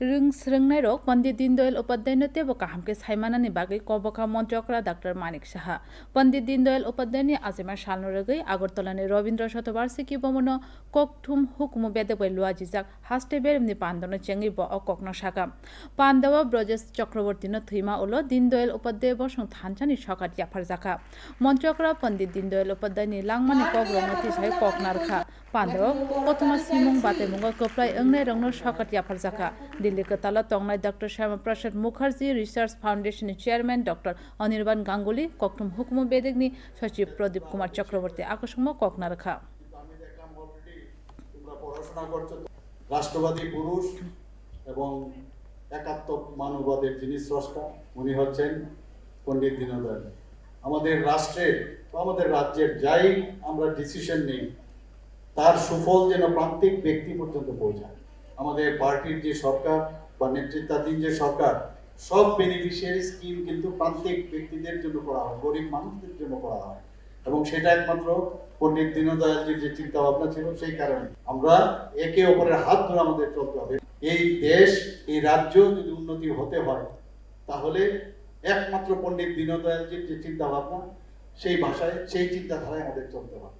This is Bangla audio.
रिंग स्रंगनाय रोग पंडित दीनदयाल उपाध्याय ने तेब काहम বাকে কবকা ने बागे कोबका मंत्रकरा डॉक्टर मानिक साहा पंडित আজিমা उपाध्याय ने আগরতলা রবীন্দ্র শতবার্ষিকী বমন ককঠুম হুকুম বেদে বৈ লুয়া জিজাক হাস্টে বের এমনি পান্দন চেঙ্গি ব ককন শাখা পান্দাবা ব্রজেশ চক্রবর্তী ন থুইমা ওলো দীনদয়াল উপাধ্যায় বসং থানচানি সকার জাফার জাখা মন্ত্রকরা পণ্ডিত দীনদয়াল উপাধ্যায় নি লাংমানে কগ্রমতি সাই কক নারখা পান্দাবা প্রথমা সিমুং বাতে মুঙ্গ কপ্লাই অংনে রংন সকার জাফার জাখা দিল্লির তালা তংলায় ডক্টর শ্যামাপ্রসাদ মুখার্জি, রিসার্চ ফাউন্ডেশনের চেয়ারম্যান ডক্টর অনির্বাণ গাঙ্গুলি, কক্টম হুকুম বেদেগনি, সচিব প্রদীপ কুমার চক্রবর্তী। আকস্ম ককনারখা রাষ্ট্রবাদী পুরুষ এবং একাত্ম মানবাদের যিনি স্রষ্টা, উনি হচ্ছেন পণ্ডিত দীনদয়াল। আমাদের রাষ্ট্রের বা আমাদের রাজ্যের যাই আমরা ডিসিশন নিই, তার সুফল যেন প্রান্তিক ব্যক্তি পর্যন্ত পৌঁছায়। আমাদের পার্টির যে সরকার বা নেতৃত্বাধীন যে সরকার, সব বেনিফিশিয়ারি স্কিম কিন্তু প্রান্তিক ব্যক্তিদের জন্য করা হয়, গরিব মানুষদের জন্য করা হয়। এবং সেটা একমাত্র পণ্ডিত দীনদয়ালজির যে চিন্তা ভাবনা ছিল সেই কারণে আমরা একে অপরের হাত ধরে আমাদের চলতে হবে। এই দেশ, এই রাজ্য যদি উন্নতি হতে হয়, তাহলে একমাত্র পণ্ডিত দীনদয়ালজির যে চিন্তা ভাবনা সেই ভাষায়, সেই চিন্তাধারায় আমাদের চলতে হবে।